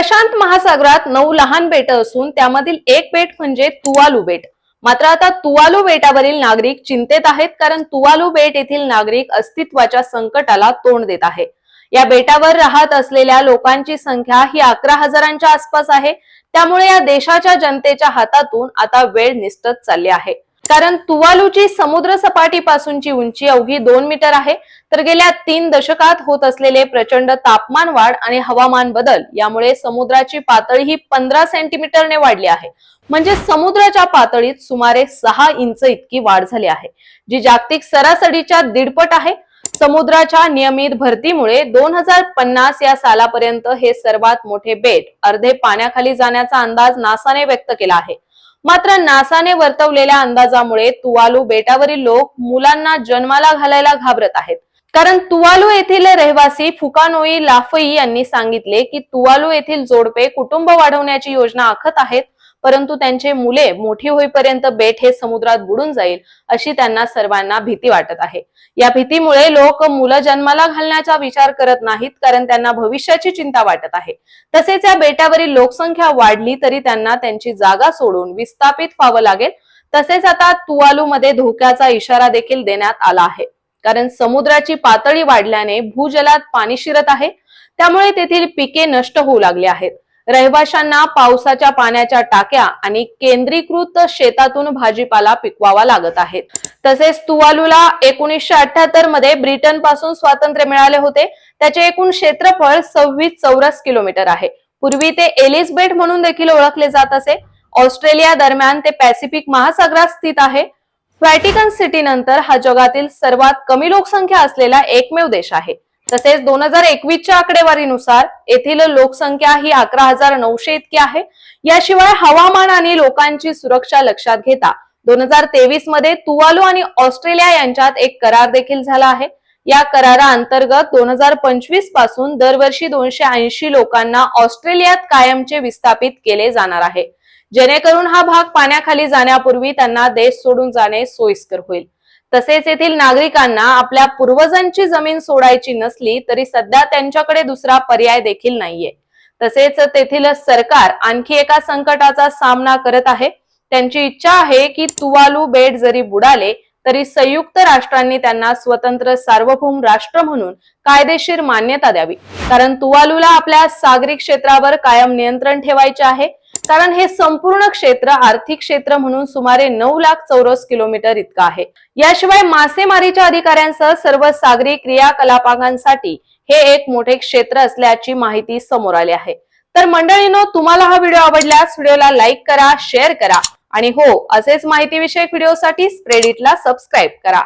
प्रशांत महासागरात नऊ लहान बेट असून त्यामधील एक बेट म्हणजे तुवालू बेट. मात्र आता तुवालू बेटावरील नागरिक चिंतेत आहेत कारण तुवालू बेट येथील नागरिक अस्तित्वाच्या संकटाला तोंड देत आहे. या बेटावर राहत असलेल्या लोकांची संख्या ही अकरा हजारांच्या आसपास आहे. त्यामुळे या देशाच्या जनतेच्या हातातून आता वेळ निसटत चालली आहे. कारण तुवालूची समुद्र सपाटीपासूनची उंची अवघी दोन मीटर आहे. तर गेल्या तीन दशकात होत असलेले प्रचंड तापमान वाढ आणि हवामान बदल यामुळे समुद्राची पातळी ही पंधरा सेंटीमीटरने वाढली आहे. म्हणजे समुद्राच्या पातळीत सुमारे सहा इंच इतकी वाढ झाली आहे जी जागतिक सरासरीच्या दीडपट आहे. समुद्राच्या नियमित भरतीमुळे दोन हजार पन्नास या सालापर्यंत हे सर्वात मोठे बेट अर्धे पाण्याखाली जाण्याचा अंदाज नासाने व्यक्त केला आहे. मात्र नासाने वर्तवलेल्या अंदाजामुळे तुवालू बेटावरील लोक मुलांना जन्माला घालायला घाबरत आहेत. कारण तुवालू येथील रहिवासी फुकानोई लाफई यांनी सांगितले की तुवालू येथील जोडपे कुटुंब वाढवण्याची योजना आखत आहेत. परंतु त्यांचे मुले मोठी होईपर्यंत बेट हे समुद्रात बुडून जाईल अशी त्यांना सर्वांना भीती वाटत आहे. या भीतीमुळे लोक मुलं जन्माला घालण्याचा विचार करत नाहीत कारण त्यांना भविष्याची चिंता वाटत आहे. तसेच या बेटावरील लोकसंख्या वाढली तरी त्यांना त्यांची जागा सोडून विस्थापित व्हावं लागेल. तसेच आता तुवालू मध्ये धोक्याचा इशारा देखील देण्यात आला आहे. कारण समुद्राची पातळी वाढल्याने भूजलात पाणी शिरत आहे. त्यामुळे तेथील पिके नष्ट होऊ लागली आहेत. रहिवाशांना पावसाच्या पाण्याच्या टाक्या आणि केंद्रीकृत शेतातून भाजीपाला पिकवावा लागत आहे. तसेच तुवालूला एकोणीसशे अठ्याहत्तरमध्ये ब्रिटनपासून स्वातंत्र्य मिळाले होते. त्याचे एकूण क्षेत्रफळ सव्वीस चौरस किलोमीटर आहे. पूर्वी ते एलिसबेट म्हणून देखील ओळखले जात असे. ऑस्ट्रेलिया दरम्यान ते पॅसिफिक महासागरात स्थित आहे. व्हॅटिकन सिटी नंतर हा जगातील सर्वात कमी लोकसंख्या असलेला एकमेव देश आहे. तसेच दोन हजार एकवीसच्या आकडेवारीनुसार येथील लोकसंख्या ही अकरा हजार नऊशे इतकी आहे. याशिवाय हवामान आणि लोकांची सुरक्षा लक्षात घेता दोन हजार तेवीसमध्ये तुवालू आणि ऑस्ट्रेलिया यांच्यात एक करार देखील झाला आहे. या करारा अंतर्गत दोन हजार पंचवीसपासून दरवर्षी दोनशे ऐंशी लोकांना ऑस्ट्रेलियात कायमचे विस्थापित केले जाणार आहे. जेणेकरून हा भाग पाण्याखाली जाण्यापूर्वी त्यांना देश सोडून जाणे सोयीस्कर होईल. तसेच येथील नागरिकांना आपल्या पूर्वजांची जमीन सोडायची नसली तरी सध्या त्यांच्याकडे दुसरा पर्याय देखील नाहीये. तसेच तेथील सरकार आणखी एका संकटाचा सामना करत आहे. त्यांची इच्छा आहे की तुवालू बेट जरी बुडाले तरी संयुक्त राष्ट्रांनी त्यांना स्वतंत्र सार्वभौम राष्ट्र म्हणून कायदेशीर मान्यता द्यावी. कारण तुवालूला आपल्या सागरी क्षेत्रावर कायम नियंत्रण ठेवायचे आहे. कारण हे संपूर्ण क्षेत्र आर्थिक क्षेत्र म्हणून सुमारे नऊ लाख चौरस किलोमीटर इतकं आहे. याशिवाय मासेमारीच्या अधिकाऱ्यांसह सर्व सागरी क्रियाकलापांसाठी हे एक मोठे क्षेत्र असल्याची माहिती समोर आली आहे. तर मंडळीनो तुम्हाला हा व्हिडिओ आवडल्यास व्हिडिओला लाईक करा शेअर करा आणि हो असेच माहितीविषयक व्हिडिओसाठी स्प्रेडिटला सबस्क्राईब करा.